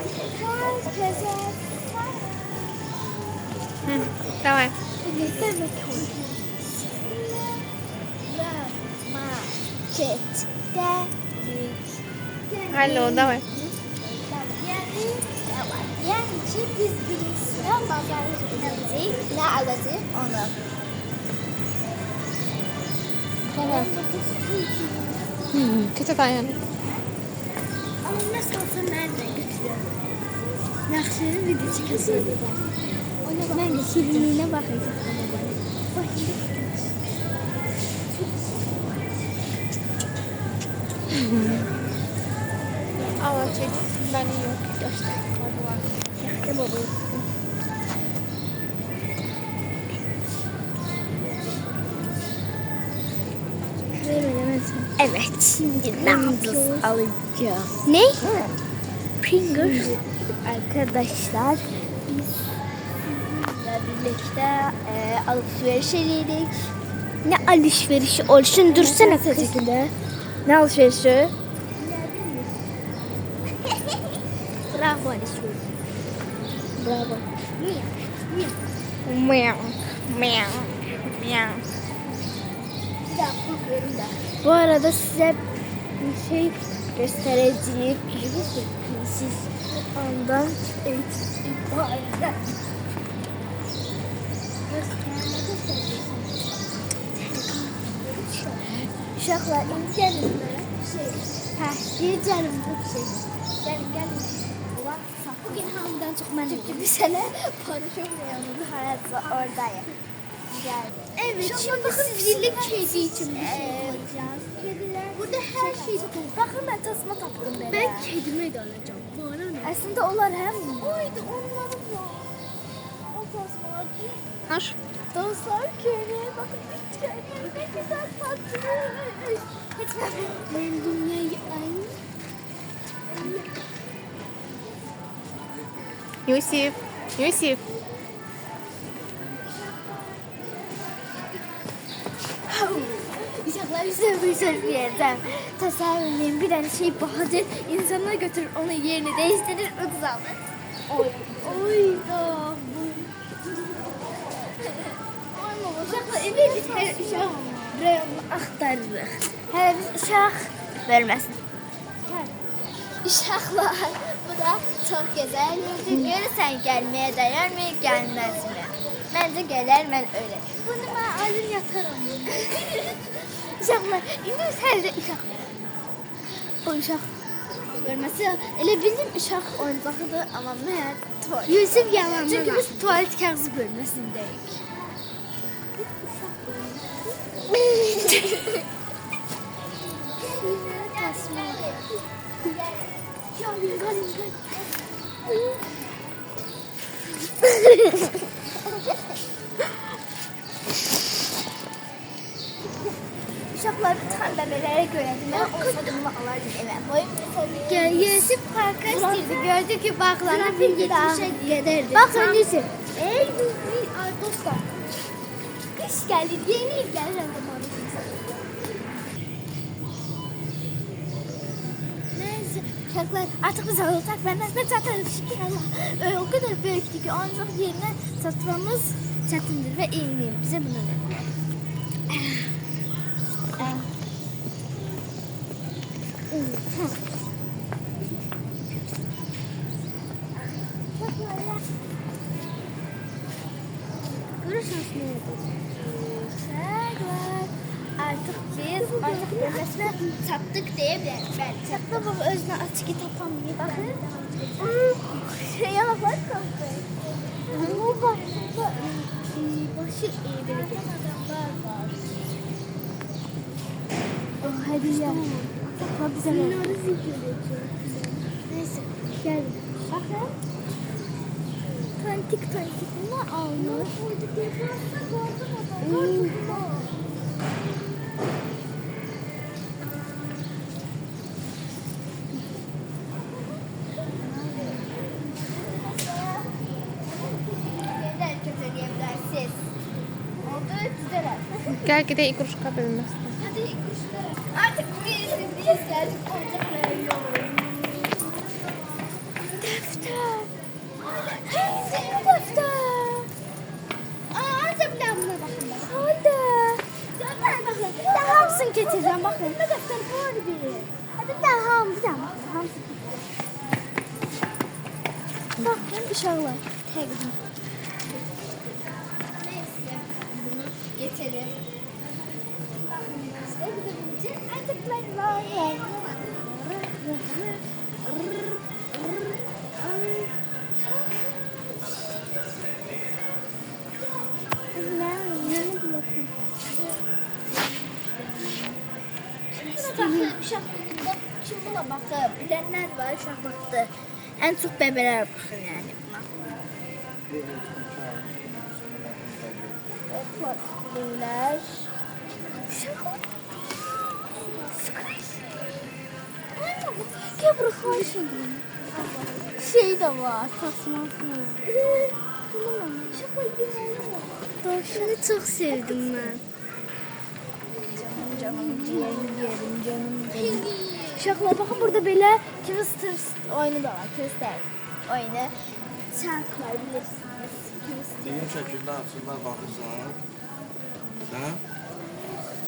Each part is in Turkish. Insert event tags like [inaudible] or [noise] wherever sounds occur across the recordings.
Herkese Hı, давай. ne demek oluyor? Market'te Алло, давай. Yani, yani ki biz birisine pazarlayacağız. Ne alacağız onu. Tamam. Hı, Kötü dayan. Ama nasıl olsa nerede Nakşirin video çıkasın. Ben de şirinliğine bakacağım. Bakayım. Ama çek. Ben yok. Göster. Yaktım onu. Evet, şimdi Pringles alacağız. Ne? Pringles. Arkadaşlar, biz sizinle birlikte e, alışveriş edelim. Ne alışverişi olsun? Dursana sesinde. Ne alışverişi? [laughs] Bravo alışveriş. Bravo. Meow. Meow. Meow. Bu arada size bir şey göstereceğim. Siz ondan itibaren Uşaqlar, indi gəlin mənə. Şey, hə, deyəcəlim bu şey. Gəlin, gəlin. Bugün hamıdan çox mən çünkü bir sene paraşüt yanında hayatı oradayım. Gel. Evet, şimdi sizinle kedi için bir şey yapacağız. Kediler. Burada her şey çok Bakın ben tasma taktım böyle. Ben kedime de alacağım. Bana ne? Aslında onlar hem Oydu onların var. O tasmalar değil. Hoş. Dostlar köye bakın bir köye ne güzel tatlı. Ben dünyayı aynı. Yusuf. Yusuf. Uşaqlar bizə bir söz verəcəm. Təsəvvür edin, bir dənə şey bahadır, insanlar götürür onu yerini değiştirir, ucuz alır. Oy, oy da bu. Uşaqlar, evə biz hər uşaq rayonunu axtarırıq. Hələ biz uşaq verməsin. Uşaqlar, bu da çox gözəl yerdir. Görürsən gəlməyə dəyərmi, gəlməzmi? Məncə gələr, mən öyle. Bunu mən alır yatarım. Uşaqlar, indi hər də uşaq. O uşaq görməsi elə bizim uşaq oyuncağıdır, amma mən tuvalet. Yusuf yalandan. Çünki biz tuvalet kağızı bölməsindəyik. Tasma. [laughs] Uşaqlar tam bəbələrə görədim. Mən olsadımla alardım evə. Boyum Yusuf parka istirdi. Gördü ki bağlarına bir yetmişe giderdi. Bakın Yusuf. Ey dostlar. Kış geldi. Yeni il Uşaqlar artıq biz alacaq və mən də zaten şükür Allah. Öyle o kadar böyükdür ki ancaq yerinə satmamız çətindir və eyni bizə bunu. Görürsünüz ne yapacağız. Artık biz artık bölgesine sattık diyebiliriz. Ben sattı baba özüne açık tapamıyor. Bakın. Şey yanaklar kalktı. Bu başta başı iyi bir adamlar var. Oh hadi ya. Bak bize ne? Neyse gel. Bakın. Tantik tantik ne almış? Hmm. Oldu Gel gide iki kuruş kapayalım Hadi iki kuruş Artık buraya izlediğiniz geldik. Oyuncaklara yol. Defter. Aa, senin defter. Aa, anca bile buna bakın. Hadi. Zaten bakın. Bir de hamsın getireceğim bakın. Ne defter var bir. Bir de ham, bir de hamsın. Bakın uşaqlar. Təqdim. Vaxtında kim buna baxır? Bilənlər var uşaq vaxtı. Ən çox bəbələr baxır yəni buna. Beyler. Uşaqlar. Gel bırakalım şimdi. Şey de var, tasması. [laughs] Tavşanı çok sevdim ben. Canım ciğerim baxın burada belə Twister oyunu da var. Twister oyunu. Çarklar bilirsiniz. Twister. Benim şəkildə açırlar, baxırsan. Hə?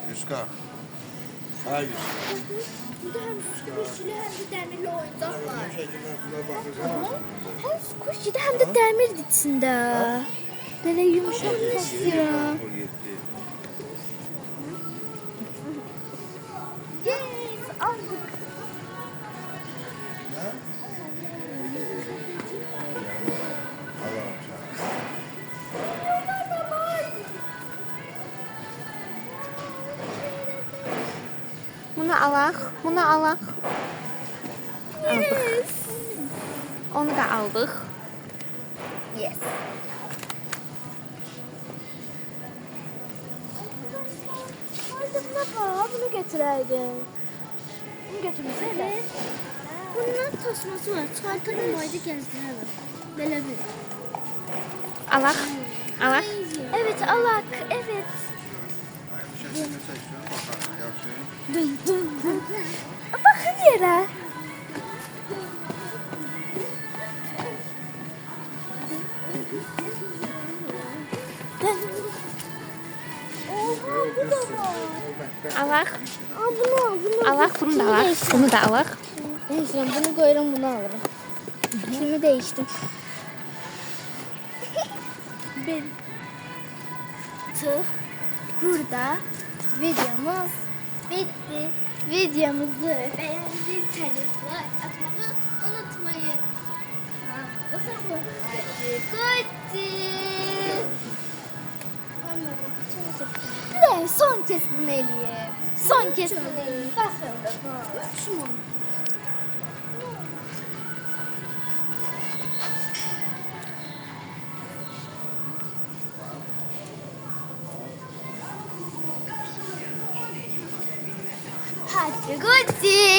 Yüzka. Hə, yüzka. Burada hem sürüşlü hem de demirli oyuncak var. Benim şəkildə açırlar, baxırsan. Hem squishy'de hem de demir içinde. Böyle yumuşak kasıyor. Bunu alaq, bunu alaq. Yes. Onu da aldıq. Yes. Var, bunu götüreydin. Bunu götürmesene. Bunun tasması var. Oydu gezdirelim. Böyle bir. Alaq. Alaq. Evet alak, evet. Bakın yere. Aa bunu bunu al. Alaq, bunu da alaq. Bunu da alaq. Neyse bunu koyarım bunu alırım. Kimi değiştim. [laughs] ben. Tık. Burada videomuz bitti. Videomuzu beğendiyseniz like atmayı unutmayın. Hadi son kez bunu. Son kez bunu eleyeyim. Bakın. Üç? Hadi Gucci.